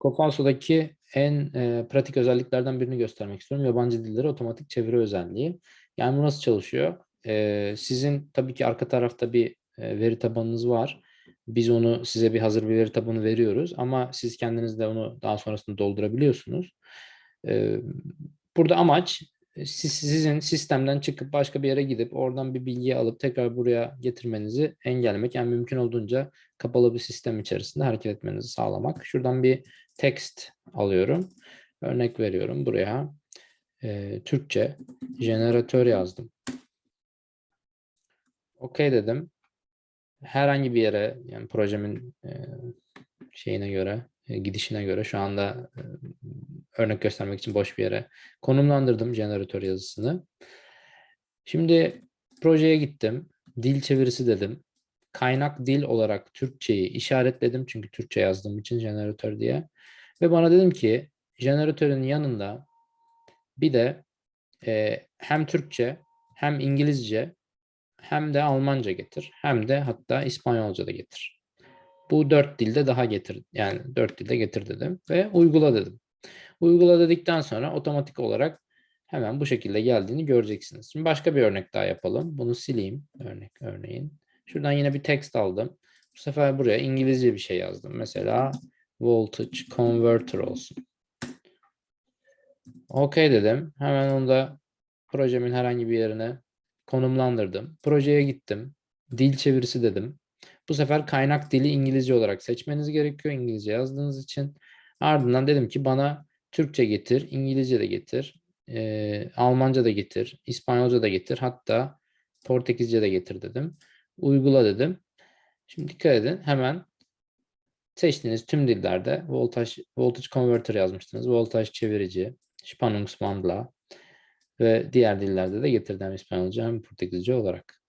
Cofalso'daki en e, pratik özelliklerden birini göstermek istiyorum. Yabancı dilleri otomatik çeviri özelliği. Yani bu nasıl çalışıyor? E, sizin tabii ki arka tarafta bir e, veri tabanınız var. Biz onu size bir hazır bir veri tabanı veriyoruz ama siz kendiniz de onu daha sonrasında doldurabiliyorsunuz. E, burada amaç siz, sizin sistemden çıkıp başka bir yere gidip oradan bir bilgi alıp tekrar buraya getirmenizi engellemek. Yani mümkün olduğunca kapalı bir sistem içerisinde hareket etmenizi sağlamak. Şuradan bir text alıyorum. Örnek veriyorum buraya. e, Türkçe jeneratör yazdım. OK dedim. Herhangi bir yere yani projemin e, şeyine göre, e, gidişine göre şu anda e, örnek göstermek için boş bir yere konumlandırdım jeneratör yazısını. Şimdi projeye gittim. Dil çevirisi dedim. Kaynak dil olarak Türkçeyi işaretledim. Çünkü Türkçe yazdığım için jeneratör diye. Ve bana dedim ki jeneratörün yanında bir de e, hem Türkçe hem İngilizce hem de Almanca getir. Hem de hatta İspanyolca da getir. Bu dört dilde daha getir. Yani dört dilde getir dedim. Ve uygula dedim. Uygula dedikten sonra otomatik olarak hemen bu şekilde geldiğini göreceksiniz. Şimdi başka bir örnek daha yapalım. Bunu sileyim. Örnek örneğin. Şuradan yine bir text aldım. Bu sefer buraya İngilizce bir şey yazdım. Mesela voltage converter olsun. OK dedim. Hemen onu da projemin herhangi bir yerine konumlandırdım. Projeye gittim. Dil çevirisi dedim. Bu sefer kaynak dili İngilizce olarak seçmeniz gerekiyor. İngilizce yazdığınız için. Ardından dedim ki bana Türkçe getir, İngilizce de getir, e, Almanca da getir, İspanyolca da getir, hatta Portekizce de getir dedim. Uygula dedim. Şimdi dikkat edin hemen seçtiğiniz tüm dillerde voltaj voltage converter yazmıştınız. Voltaj çevirici, Spannungswandler ve diğer dillerde de getirdim İspanyolca hem Portekizce olarak.